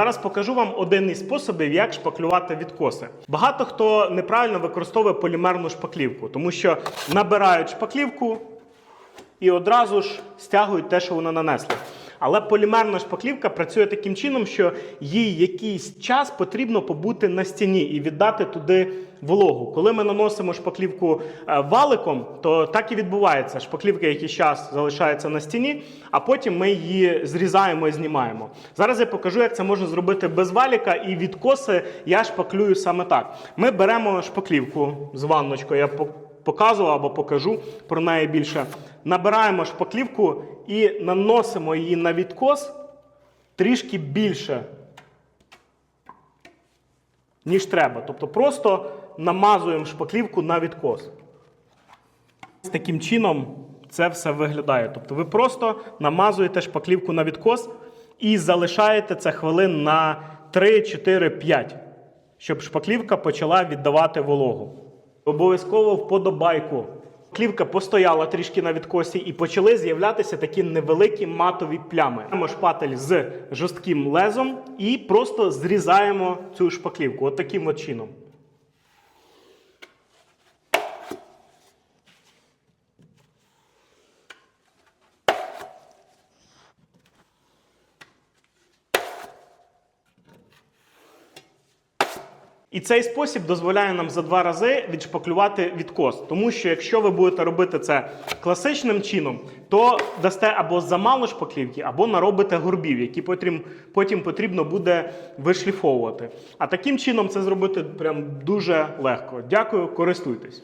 Зараз покажу вам один із способів, як шпаклювати відкоси. Багато хто неправильно використовує полімерну шпаклівку, тому що набирають шпаклівку і одразу ж стягують те, що вона нанесли. Але полімерна шпаклівка працює таким чином, що їй якийсь час потрібно побути на стіні і віддати туди вологу. Коли ми наносимо шпаклівку е, валиком, то так і відбувається. Шпаклівка якийсь час залишається на стіні, а потім ми її зрізаємо і знімаємо. Зараз я покажу, як це можна зробити без валіка, і відкоси я шпаклюю саме так. Ми беремо шпаклівку з ванночкою. Я по- показував або покажу про неї більше. Набираємо шпаклівку і наносимо її на відкос трішки більше, ніж треба. Тобто просто намазуємо шпаклівку на відкос. З таким чином це все виглядає. Тобто ви просто намазуєте шпаклівку на відкос і залишаєте це хвилин на 3, 4, 5, щоб шпаклівка почала віддавати вологу. Обов'язково вподобайку. Шпаклівка постояла трішки на відкосі і почали з'являтися такі невеликі матові плями. Беремо шпатель з жорстким лезом і просто зрізаємо цю шпаклівку. От таким от чином. І цей спосіб дозволяє нам за два рази відшпаклювати відкос. Тому що якщо ви будете робити це класичним чином, то дасте або замало шпаклівки, або наробите горбів, які потім, потім потрібно буде вишліфовувати. А таким чином це зробити прям дуже легко. Дякую, користуйтесь.